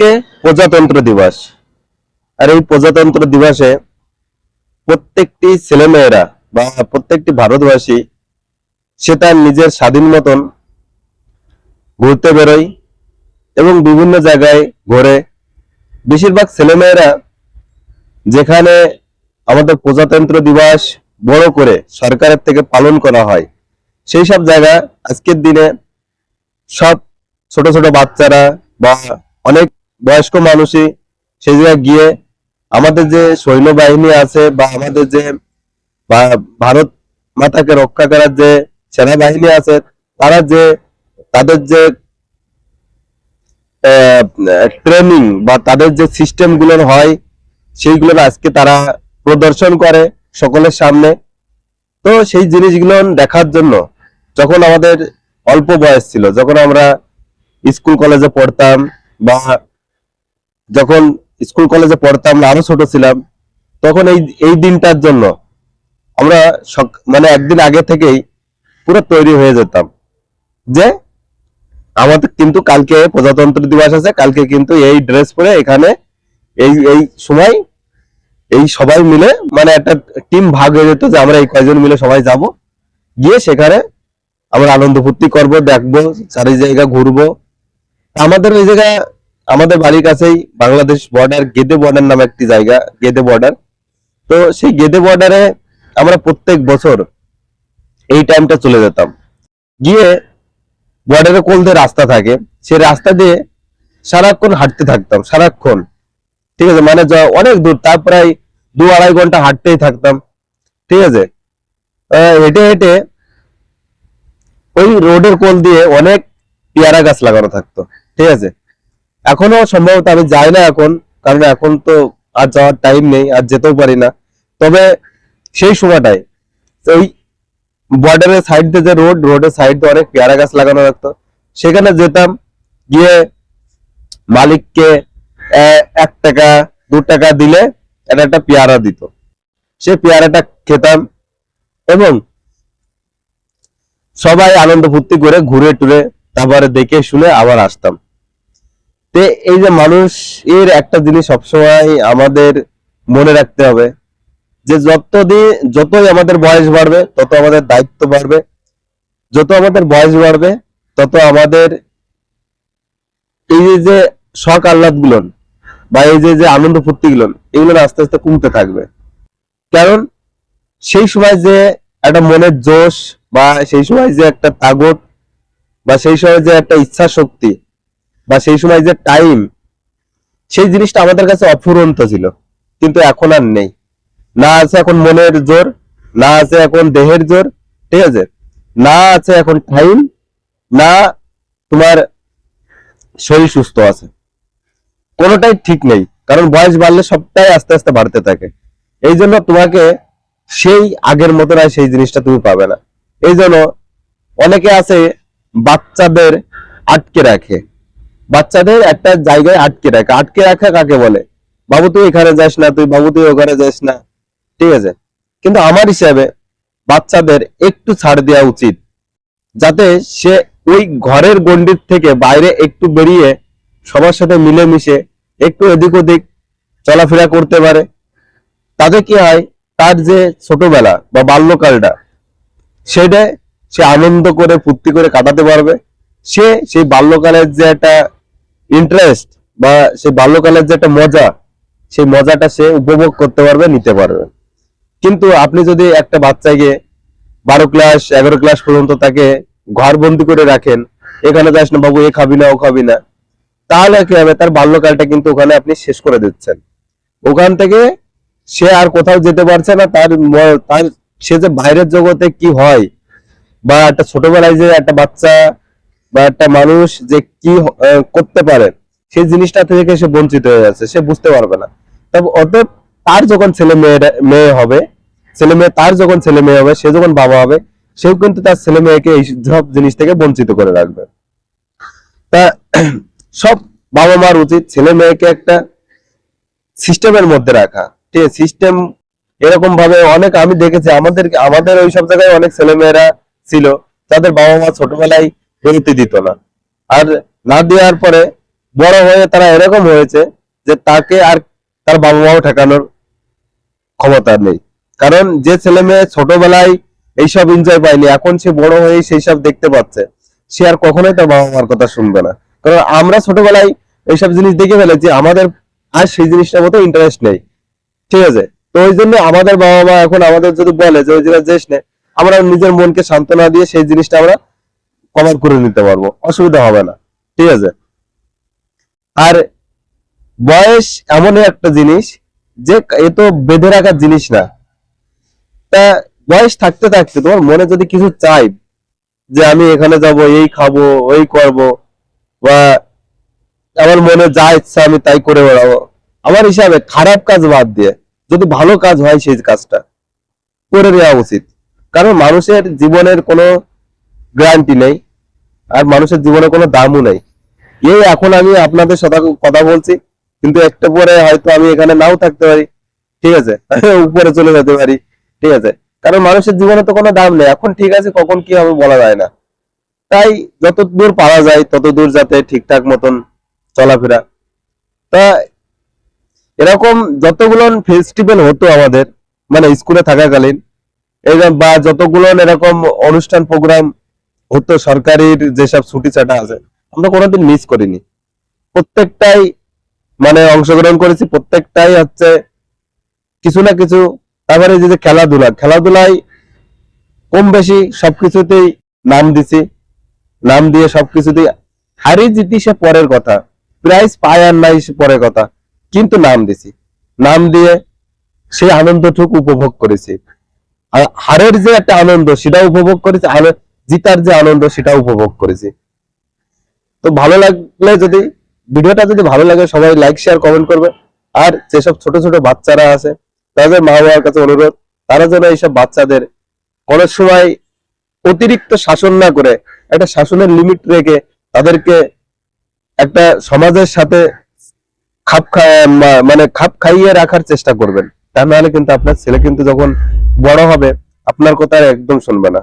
আজকে প্রজাতন্ত্র দিবস। আর এই প্রজাতন্ত্র দিবসে প্রত্যেকটি ছেলেমেয়েরা বা প্রত্যেকটি ভারতবাসী, সে তার নিজের স্বাধীন মতন ঘুরতে বেরোয় এবং বিভিন্ন জায়গায় ঘোরে। বেশিরভাগ ছেলেমেয়েরা যেখানে আমাদের প্রজাতন্ত্র দিবস বড় করে সরকারের থেকে পালন করা হয়, সেই সব জায়গা আজকের দিনে সব ছোট ছোট বাচ্চারা বা অনেক বয়স্ক মানুষই সেই জায়গায় গিয়ে আমাদের যে সৈন্যবাহিনী আছে বা আমাদের যে ভারত মাতাকে রক্ষা করার যে সেনাবাহিনী আছে, তারা যে তাদের যে ট্রেনিং বা তাদের যে সিস্টেমগুলো হয় সেইগুলো আজকে তারা প্রদর্শন করে সকলের সামনে। তো সেই জিনিসগুলো দেখার জন্য যখন আমাদের অল্প বয়স ছিল, যখন আমরা স্কুল কলেজে পড়তাম বা যখন স্কুল কলেজে পড়তাম আরও ছোট ছিলাম, তখন এই এই দিনটার জন্য আমরা মানে একদিন আগে থেকেই পুরো তৈরি হয়ে যেতাম যে আমাদের কিন্তু কালকে প্রজাতন্ত্র দিবস আছে, কালকে কিন্তু এই ড্রেস পরে এখানে এই এই সময় এই সবাই মিলে মানে একটা টিম ভাগ হয়ে যেত যে আমরা এই কয়জন মিলে সবাই যাব। গিয়ে সেখানে আমরা আনন্দ ফুর্তি করব, দেখব, চারি জায়গা ঘুরবো। আমাদের ওই জায়গায় আমাদের বাড়ির কাছেই বাংলাদেশ বর্ডার গেদে বর্ডার নামে একটি জায়গা গেদে বর্ডার তো সেই গেদে বর্ডারে আমরা প্রত্যেক বছর এই টাইমটা চলে যেতাম। গিয়ে বর্ডারে কোল দিয়ে রাস্তা থাকে। সেই রাস্তা দিয়ে সারাক্ষণ হাঁটতে থাকতাম, সারাক্ষণ। ঠিক আছে? মানে অনেক দূর, তার প্রায় দু আড়াই ঘণ্টা হাঁটতেই থাকতাম। ঠিক আছে? হেঁটে হেঁটে ওই রোডের কোল দিয়ে অনেক পেয়ারা গাছ লাগানো থাকতো। ঠিক আছে? এখনও সম্ভবত আমি যাই না এখন, কারণ এখন তো আর যাওয়ার টাইম নেই, আর যেতেও পারি না। তবে সেই সময়টায়, ওই বর্ডারের সাইড যে রোড রোডের সাইড অনেক পেয়ারা গাছ লাগানো থাকতো। সেখানে যেতাম, গিয়ে মালিককে এক টাকা, দু টাকা দিলে এটা একটা পেয়ারা দিত। সে পেয়ারাটা খেতাম এবং সবাই আনন্দ ফুর্তি করে ঘুরে টুরে তারপরে দেখে শুনে আবার আসতাম। তে এই যে মানুষ এর একটা জিনিস সবসময় আমাদের মনে রাখতে হবে যে যতদিন, যতই আমাদের বয়স বাড়বে, তত আমাদের দায়িত্ব বাড়বে। যত আমাদের বয়স বাড়বে, তত আমাদের এই যে যে শখ আহ্লাদ গুলন বা এই যে যে আনন্দ ফুর্তি গুলন এগুলো আস্তে আস্তে কমতে থাকবে। কারণ সেই সময় যে একটা মনের জোশ বা সেই সময় যে একটা তাগত বা সেই সময় যে একটা ইচ্ছা শক্তি বা সেই সময় যে টাইম সেই জিনিসটা আমাদের কাছে অফুরন্ত ছিল। কিন্তু এখন আর নেই। না আছে এখন মনের জোর, না আছে এখন দেহের জোর, ঠিক আছে? না আছে এখন টাইম না তোমার শরীর সুস্থ আছে। কোনোটাই ঠিক নেই। কারণ বয়স বাড়লে সবটাই আস্তে আস্তে বাড়তে থাকে। এই জন্য তোমাকে সেই আগের মতন আর সেই জিনিসটা তুমি পাবে না। এই জন্য অনেকে আছে বাচ্চাদের আটকে রাখে। বাচ্চাদের একটা জায়গায় আটকে রাখে। আটকে রাখা কাকে বলে? বাবু, তুই এখানে যাস না, তুই বাবু, তুই ওখানে যাস না। ঠিক আছে? কিন্তু আমার হিসাবে বাচ্চাদের একটু ছাড় দেওয়া উচিত। যাতে সে ওই ঘরের গণ্ডির থেকে বাইরে একটু বেরিয়ে সবার সাথে মিলেমিশে একটু এদিক ওদিক চলাফেরা করতে পারে। তাতে কি হয়? তার যে ছোটবেলা বা বাল্যকালটা, সেটা সে আনন্দ করে, ফুর্তি করে কাটাতে পারবে। সে সেই বাল্যকালের যে একটা ইন্টারেস্ট বা সেই বাল্যকালের যে একটা মজা, সেই মজাটা সে উপভোগ করতে পারবে, নিতে পারবে। কিন্তু আপনি যদি একটা বাচ্চাকে বারো ক্লাস এগারো ক্লাস পর্যন্ত তাকে ঘর বন্দি করে রাখেন, এখানে যাস না বাবু এ খাবি না, ও খাবি না, তাহলে কি হবে? তার বাল্যকালটা কিন্তু ওখানে আপনি শেষ করে দিচ্ছেন। ওখান থেকে সে আর কোথাও যেতে পারছে না, তার তার সে যে বাইরের জগতে কি হয়, বা একটা ছোটবেলায় যে একটা বাচ্চা বা একটা মানুষ যে কি করতে পারে, সেই জিনিসটা থেকে সে বঞ্চিত হয়ে যাচ্ছে, সে বুঝতে পারবে না। তবে অতএব তার যখন ছেলে মেয়ে মেয়ে হবে, ছেলে মেয়ে, তার যখন ছেলে মেয়ে হবে, সে যখন বাবা হবে, সেও কিন্তু তার ছেলে মেয়েকে এই সব জিনিস থেকে বঞ্চিত করে রাখবে। তা সব বাবা মার উচিত ছেলে মেয়েকে একটা সিস্টেমের মধ্যে রাখা। ঠিক সিস্টেম এরকম ভাবে অনেক আমি দেখেছি আমাদের আমাদের ওই সব জায়গায় অনেক ছেলে মেয়েরা ছিল তাদের বাবা মা ছোটবেলায় বেরোতে দিত না। আর না দেওয়ার পরে বড় হয়ে তারা এরকম হয়েছে যে তাকে আর তার বাবা মাও ঠেকানোর ক্ষমতা নেই। কারণ যে ছেলে মেয়ে ছোটবেলায় এইসব এনজয় পায়নি, এখন সে বড় হয়ে সেই সব দেখতে পাচ্ছে। সে আর কখনোই তার বাবা মার কথা শুনবে না। কারণ আমরা ছোটবেলায় এইসব জিনিস দেখে ফেলেছি, আমাদের আর সেই জিনিসটার মতো ইন্টারেস্ট নেই। ঠিক আছে? তো ওই জন্য আমাদের বাবা মা এখন আমাদের যদি বলে যে, ওই জায়গায় যেস নে। আমরা নিজের মনকে সান্ত্বনা দিয়ে সেই জিনিসটা আমরা কভার করে নিতে পারব, অসুবিধা হবে না, ঠিক আছে? আর বয়স এমনই একটা জিনিস, যে এ তো বেঁধে রাখার জিনিস না। তা বয়স থাকতে থাকতে তোমার মনে যদি কিছু চাই, যে আমি এখানে যাব, এই খাব, ওই করব, বা আমার মনে যা ইচ্ছা আমি তাই করে বেড়াবো, আমার হিসাবে খারাপ কাজ বাদ দিয়ে, যদি ভালো কাজ হয় সেই কাজটা, করে নেওয়া উচিত। কারণ মানুষের জীবনের কোনো গ্যারান্টি নেই, আর মানুষের জীবনে কোনো দামও নেই। এই এখন আমি আপনাদের সাথে কথা বলছি, কিন্তু একটা পরে হয়তো আমি এখানে নাও থাকতে পারি। ঠিক আছে, উপরে চলে যেতে পারি। ঠিক আছে, কারণ মানুষের জীবনে তো কোনো দাম নেই। এখন ঠিক আছে, কখন কি হবে বলা যায় না। তাই যত দূর পারা যায়, তত দূর যাতে ঠিকঠাক মতন চলাফেরা। তা এরকম যতগুলো ফেস্টিভ্যাল হতো আমাদের মানে স্কুলে থাকাকালীন বা যতগুলো এরকম অনুষ্ঠান প্রোগ্রাম হতো সরকারির যেসব ছুটি ছাটা আছে, আমরা কোনোদিন মিস করিনি। প্রত্যেকটাই মানে অংশগ্রহণ করেছি, প্রত্যেকটাই হচ্ছে কিছু না কিছু, তারপরে যে খেলাধুলা, খেলাধুলায় কম বেশি সবকিছুতেই নাম দিছি, নাম দিয়ে সবকিছুতেই হারি জিতি সে পরের কথা প্রাইজ পায় আর নাই সে পরের কথা, কিন্তু নাম দিছি। নাম দিয়ে সেই আনন্দটুকু উপভোগ করেছি। আর হারের যে একটা আনন্দ সেটা উপভোগ করেছি জিতার যে আনন্দ সেটা উপভোগ করেছি। তো ভালো লাগলে যদি ভিডিওটা যদি ভালো লাগে, সবাই লাইক শেয়ার কমেন্ট করবে। আর যেসব ছোট ছোট বাচ্চারা আছে, তাদের মা বাবার কাছে অনুরোধ, তারা যেন এইসব বাচ্চাদের কোনো সময় অতিরিক্ত শাসন না করে, একটা শাসনের লিমিট রেখে তাদেরকে একটা সমাজের সাথে খাপ মানে খাপ খাইয়ে রাখার চেষ্টা করবেন। তা নাহলে কিন্তু আপনার ছেলে কিন্তু যখন বড় হবে, আপনার কথা একদম শুনবে না।